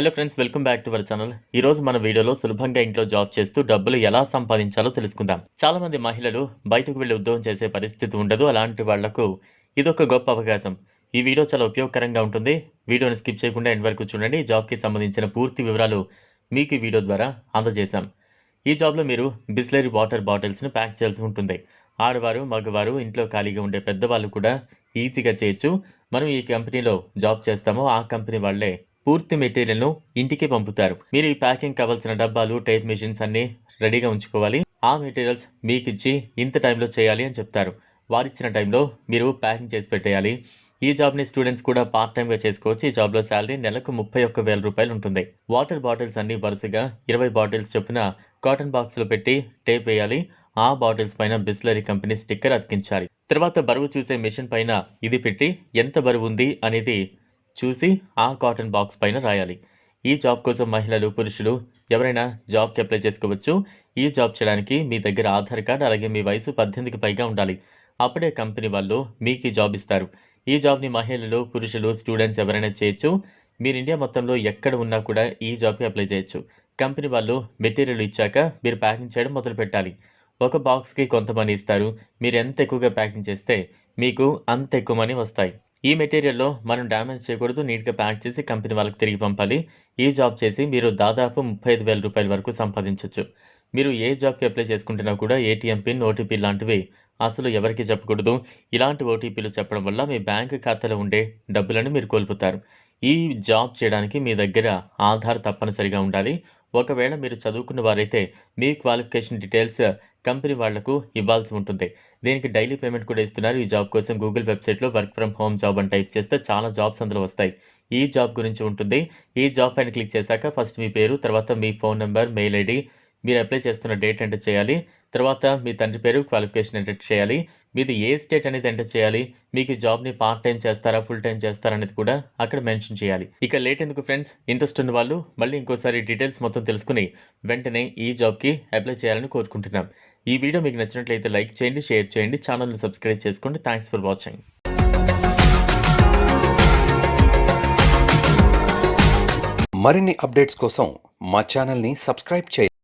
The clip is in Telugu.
Hello friends welcome back to our channel ఈ రోజు మన వీడియోలో సులభంగా ఇంట్లో జాబ్ చేస్తూ డబ్బులు ఎలా సంపాదించాలో తెలుసుకుందాం. చాలా మంది మహిళలు బయటకు వెళ్ళి ఉద్యోగం చేసే పరిస్థితి ఉండదు. అలాంటి వాళ్ళకు ఇదొక గొప్ప అవకాశం. ఈ వీడియో చాలా ఉపయోగకరంగా ఉంటుంది. వీడియోని స్కిప్ చేయకుండా ఎండ్ వరకు చూడండి. జాబ్కి సంబంధించిన పూర్తి వివరాలు మీకు ఈ వీడియో ద్వారా అందజేశాం. ఈ జాబ్లో మీరు బిస్లరీ వాటర్ బాటిల్స్ని ప్యాక్ చేయాల్సి ఉంటుంది. ఆడవారు మగవారు ఇంట్లో ఖాళీగా ఉండే పెద్దవాళ్ళు కూడా ఈజీగా చేయొచ్చు. మనం ఈ కంపెనీలో జాబ్ చేస్తామో ఆ కంపెనీ వాళ్ళే పూర్తి మెటీరియల్ను ఇంటికి పంపుతారు. మీరు ఈ ప్యాకింగ్ కావాల్సిన డబ్బాలు టైప్ మెషిన్స్ అన్ని రెడీగా ఉంచుకోవాలి. ఆ మెటీరియల్స్ మీకు ఇచ్చి ఇంత టైంలో చేయాలి అని చెప్తారు. వారిచ్చిన టైంలో మీరు ప్యాకింగ్ చేసి పెట్టేయాలి. ఈ జాబ్ని స్టూడెంట్స్ కూడా పార్ట్ టైంగా చేసుకోవచ్చు. ఈ జాబ్లో శాలరీ నెలకు ముప్పై ఒక్క వేల రూపాయలు ఉంటుంది. వాటర్ బాటిల్స్ అన్ని వరుసగా ఇరవై బాటిల్స్ చొప్పున కాటన్ బాక్స్లో పెట్టి టేప్ వేయాలి. ఆ బాటిల్స్ పైన బిస్లరీ కంపెనీ స్టిక్కర్ అతికించాలి. తర్వాత బరువు చూసే మిషన్ పైన ఇది పెట్టి ఎంత బరువు ఉంది అనేది చూసి ఆ కాటన్ బాక్స్ పైన రాయాలి. ఈ జాబ్ కోసం మహిళలు పురుషులు ఎవరైనా జాబ్కి అప్లై చేసుకోవచ్చు. ఈ జాబ్ చేయడానికి మీ దగ్గర ఆధార్ కార్డ్ అలాగే మీ వయసు పద్దెనిమిదికి పైగా ఉండాలి. అప్పుడే కంపెనీ వాళ్ళు మీకు ఈ జాబ్ ఇస్తారు. ఈ జాబ్ని మహిళలు పురుషులు స్టూడెంట్స్ ఎవరైనా చేయొచ్చు. మీరు ఇండియా మొత్తంలో ఎక్కడ ఉన్నా కూడా ఈ జాబ్కి అప్లై చేయొచ్చు. కంపెనీ వాళ్ళు మెటీరియల్ ఇచ్చాక మీరు ప్యాకింగ్ చేయడం మొదలు పెట్టాలి. ఒక బాక్స్కి కొంత మనీ ఇస్తారు. మీరు ఎంత ఎక్కువగా ప్యాకింగ్ చేస్తే మీకు అంత ఎక్కువ మనీ వస్తాయి. ఈ మెటీరియల్లో మనం డ్యామేజ్ చేయకూడదు నీట్గా ప్యాక్ చేసి కంపెనీ వాళ్ళకి తిరిగి పంపాలి. ఈ జాబ్ చేసి మీరు దాదాపు ముప్పై ఐదు వేల రూపాయల వరకు సంపాదించవచ్చు మీరు ఏ జాబ్కి అప్లై చేసుకుంటున్నా కూడా ఏటీఎం పిన్ ఓటీపీ లాంటివి. అసలు ఎవరికి చెప్పకూడదు. ఇలాంటి ఓటీపీలు చెప్పడం వల్ల మీ బ్యాంక్ ఖాతాలో ఉండే డబ్బులను మీరు కోల్పోతారు. ఈ జాబ్ చేయడానికి మీ దగ్గర ఆధార్ తప్పనిసరిగా ఉండాలి. ఒకవేళ మీరు చదువుకున్న వారైతే మీ క్వాలిఫికేషన్ డీటెయిల్స్ కంపెనీ వాళ్ళకు ఇవ్వాల్సి ఉంటుంది. దీనికి డైలీ పేమెంట్ కూడా ఇస్తున్నారు. ఈ జాబ్ కోసం గూగుల్ వెబ్సైట్లో వర్క్ ఫ్రమ్ హోమ్ జాబ్ అని టైప్ చేస్తే చాలా జాబ్స్ అందులో వస్తాయి. ఈ జాబ్ గురించి ఉంటుంది. ఈ జాబ్ పైన క్లిక్ చేశాక ఫస్ట్ మీ పేరు తర్వాత మీ ఫోన్ నెంబర్ మెయిల్ ఐడి మీరు అప్లై చేస్తున్న డేట్ ఎంటర్ చేయాలి. తర్వాత మీ తండ్రి పేరు క్వాలిఫికేషన్ ఎంటర్ చేయాలి. మీది ఏ స్టేట్ అనేది ఎంటర్ చేయాలి. మీకు జాబ్ని పార్ట్ టైం చేస్తారా ఫుల్ టైం చేస్తారా అనేది కూడా అక్కడ మెన్షన్ చేయాలి. ఇక లేట్ ఎందుకు ఫ్రెండ్స్ ఇంట్రెస్ట్ ఉన్న వాళ్ళు మళ్ళీ ఇంకోసారి డీటెయిల్స్ మొత్తం తెలుసుకుని వెంటనే ఈ జాబ్కి అప్లై చేయాలని కోరుకుంటున్నాం. ఈ వీడియో మీకు నచ్చినట్లయితే లైక్ చేయండి షేర్ చేయండి ఛానల్ని సబ్స్క్రైబ్ చేసుకోండి. థ్యాంక్స్ ఫర్ వాచింగ్ మరిన్ని అప్డేట్స్ కోసం మా ఛానల్ని సబ్స్క్రైబ్ చేయండి.